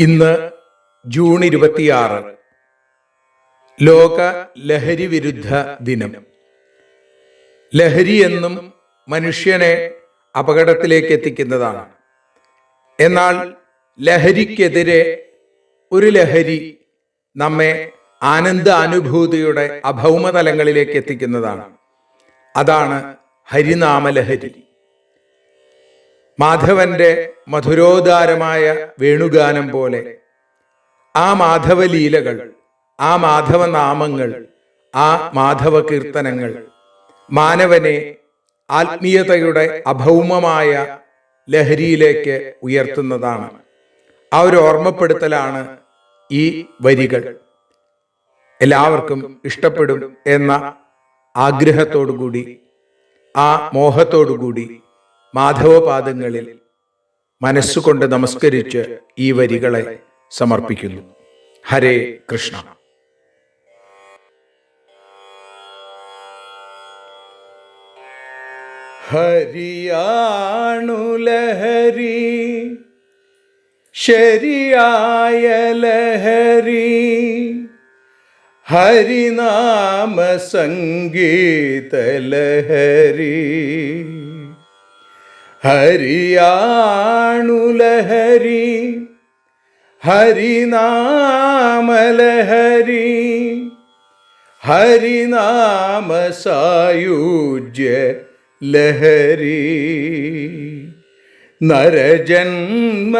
ഇന്ന് ജൂൺ ഇരുപത്തിയാറ്. ലോക ലഹരി വിരുദ്ധ ദിനം. ലഹരി എന്നും മനുഷ്യനെ അപകടത്തിലേക്ക് എത്തിക്കുന്നതാണ്. എന്നാൽ ലഹരിക്കെതിരെ ഒരു ലഹരി നമ്മെ ആനന്ദ അനുഭൂതിയുടെ അഭൗമതലങ്ങളിലേക്ക് എത്തിക്കുന്നതാണ്. അതാണ് ഹരിനാമലഹരി. മാധവന്റെ മധുരോദാരമായ വേണുഗാനം പോലെ ആ മാധവലീലകൾ ആ മാധവനാമങ്ങൾ ആ മാധവ കീർത്തനങ്ങൾ മാനവനെ ആത്മീയതയുടെ അഭൗമമായ ലഹരിയിലേക്ക് ഉയർത്തുന്നതാണ്. ആ ഒരു ഓർമ്മപ്പെടുത്തലാണ് ഈ വരികൾ. എല്ലാവർക്കും ഇഷ്ടപ്പെടും എന്ന ആഗ്രഹത്തോടുകൂടി ആ മോഹത്തോടുകൂടി മാധവപാദങ്ങളിൽ മനസ്സുകൊണ്ട് നമസ്കരിച്ച് ഈ വരികളെ സമർപ്പിക്കുന്നു. ഹരേ കൃഷ്ണ. ഹരിയാണുലഹരി ശരിയായ ലഹരി ഹരിനാമ സംഗീത ലഹരി. ഹരിയാണുലഹരി ഹരിനാമലഹരി ഹരിനാമ സായുജ്യ ലഹരി. നരജന്മ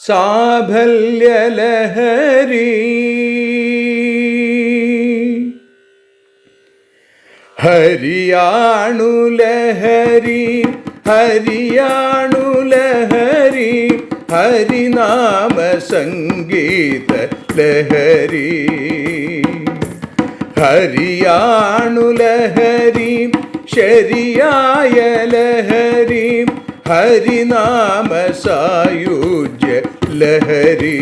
സാഫല്യലഹരി ഹരിയാണുലഹരി ഹരിയാണുലഹരി ഹരിനാമ സംഗീത ലഹരി. ഹരിയാണുലഹരി ശരിയായ ലഹരി ഹരിനാമ സായുജ്യ ലഹരി.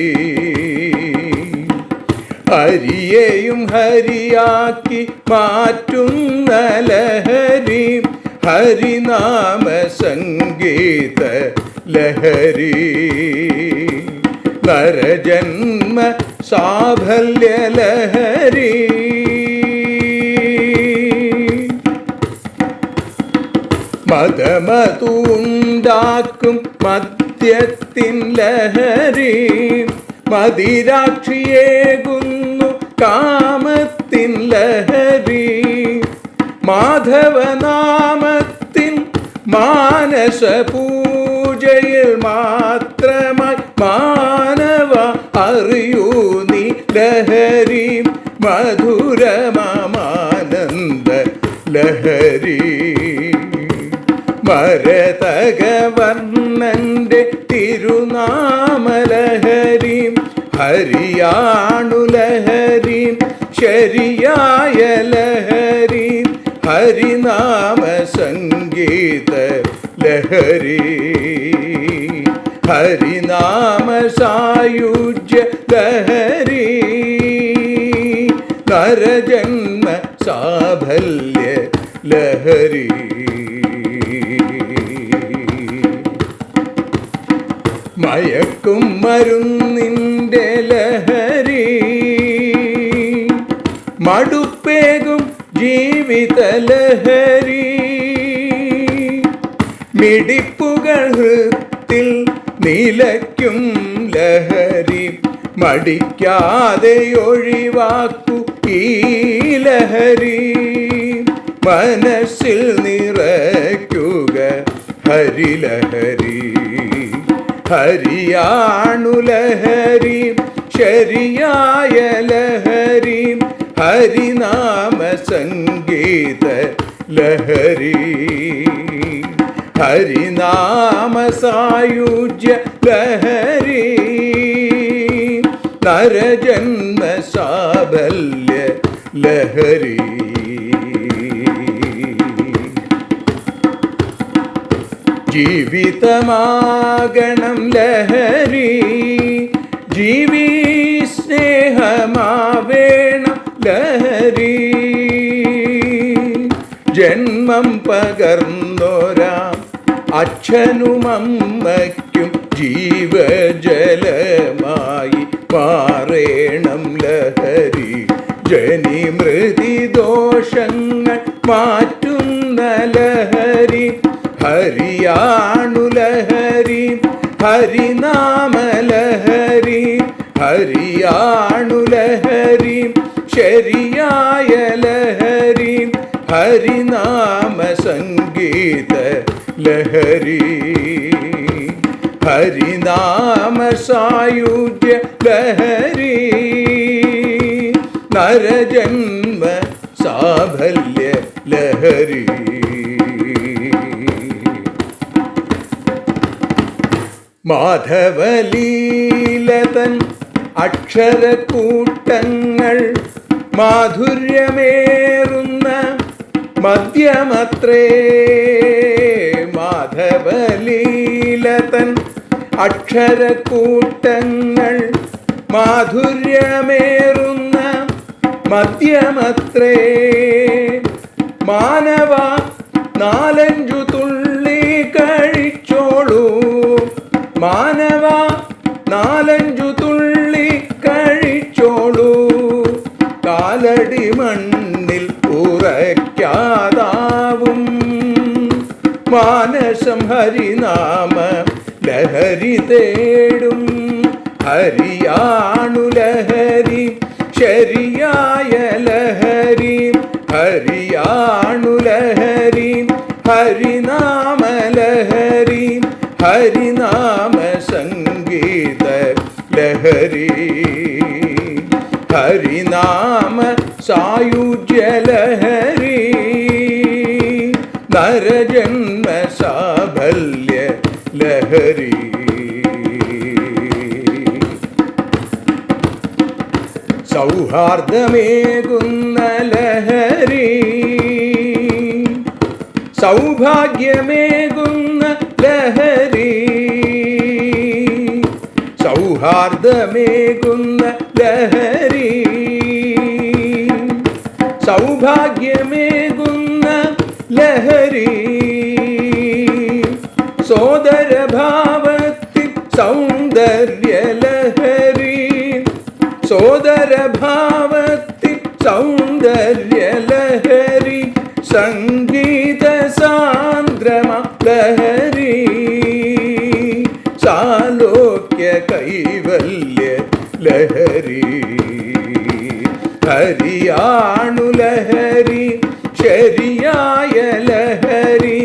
ഹരിയെയും ഹരിയാക്കി മാറ്റുന്ന ലഹരി ഹരിനാമ സംഗീത ലഹരി. നരജന്മ സാഫല്യ ലഹരി. മതമതുണ്ടാക്കും മദ്യത്തിൻ ലഹരി. മതിരാക്ഷിയേകുന്നു കാമത്തിൻ ലഹരി. മാധവനാമത്തിൻ മാനസ പൂജയിൽ മാത്രമായി മാനവ അറിയൂ നീ ലഹരി മധുരമാനന്ദ ലഹരി. മരതകവർണന്റെ തിരുനാമലഹരി ഹരിയാണുലഹരി ശരിയായ ലഹരി ഹരിനാമ സംഗീത ലഹരി. ഹരിനാമ സായുജ്യ ലഹരി. നരജന്മ സാഫല്യ ലഹരി. മയക്കും മരുന്നിന്റെ ലഹരി. മടുപ്പേകും ജീവിത ലഹരി. ഹൃത്തിൽ നിലയ്ക്കും ലഹരി മടിക്കാതെ ഒഴിവാക്കു ഈ ലഹരി. മനസ്സിൽ നിറയ്ക്കുക ഹരിലഹരി ഹരിയാണുലഹരി ശരിയായ ലഹരി. ഹരിനാമ സംഗീത ലഹരി. ഹരിനാമ സായുജ്യ ലഹരി. നരജന്മ സാബല്യ ലഹരി. ജീവിതമാകണം ലഹരി. ജീവി സ്നേഹമാവേണം ലഹരി. ജന്മം പകർന്നോരാ അച്ഛനും അമ്മയ്ക്കും ജീവജലമായി മാറേണം ലഹരി. ജനിമൃതി ദോഷങ്ങൾ മാറ്റുന്ന ലഹരി. ഹരിയാണു ലഹരി ഹരിനാമലഹരി ഹരിയാണു ലഹരി ശരിയായ ലഹരി. ഹരിനാമ സംഗീത ലഹരി. ഹരിനാമ സായുജ്യ ലഹരി. നരജന്മ സാഫല്യ ലഹരി. മാധവലീലതൻ അക്ഷരക്കൂട്ടങ്ങൾ മാധുര്യമേറുന്ന മദ്യമത്രേ. മാധവലീലതൻ അക്ഷരക്കൂട്ടങ്ങൾ മാധുര്യമേറുന്ന മദ്യമത്രേ മാനവ നാലഞ്ചു തുള്ളി കഴിച്ചോളൂ. മാനവ ഹരിനാമ ലഹരി തേടും. ഹരിയാണു ലഹരി ശരിയായ ലഹരി. ഹരിയാണു ലഹരി ഹരിനാമ ലഹരി ഹരിനാമ സംഗീത ലഹരി. ഹരിനാമ സായുജ്യ ലഹരി. നരജന്മ സാഫല്യ ലഹരി. സൗഹാർദ്ദമേകുന്ന ലഹരി. സൗഭാഗ്യമേകുന്ന ലഹരി. സൗഹാർദ്ദമേകുന്ന ലഹരി. സൗഭാഗ്യമേകുന്ന ലഹരി. സോദരഭാവത്തിൽ സൗന്ദര്യ ലഹരി സോദരഭാവത്തിൽ സൗന്ദര്യ ലഹരി സംഗീത സാന്ദ്രമ ലഹരി സാലോക്യ കൈവല്യ ലഹരി ഹരിയാണു ലഹരി ശരിയായ ലഹരി.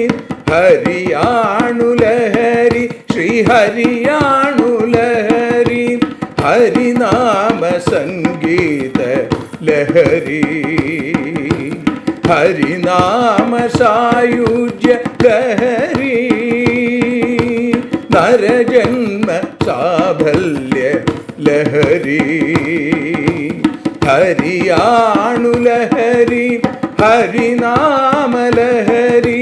ഹരിയാ ശ്രീഹരിയാണു ലഹരി ഹരിനാമ സംഗീത ലഹരി. ഹരിനാമ സായുജ്യ ലഹരി നരജന്മ സാഫല്യ ലഹരി. ഹരിയാണുലഹരി ഹരിനാമ ലഹരി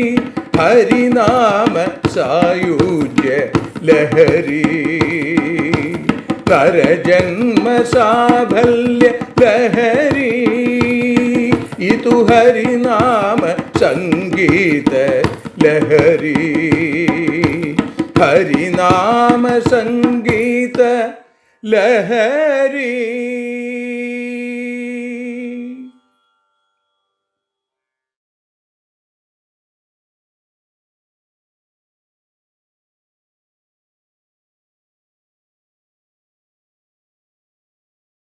ഹരിനാമ സായുജ്യ ലഹരി. നരജന്മ സാഫല്യ ലഹരി. ഇതു ഹരിനാമ സംഗീത ലഹരി. ഹരിനാമ സംഗീത ലഹരി.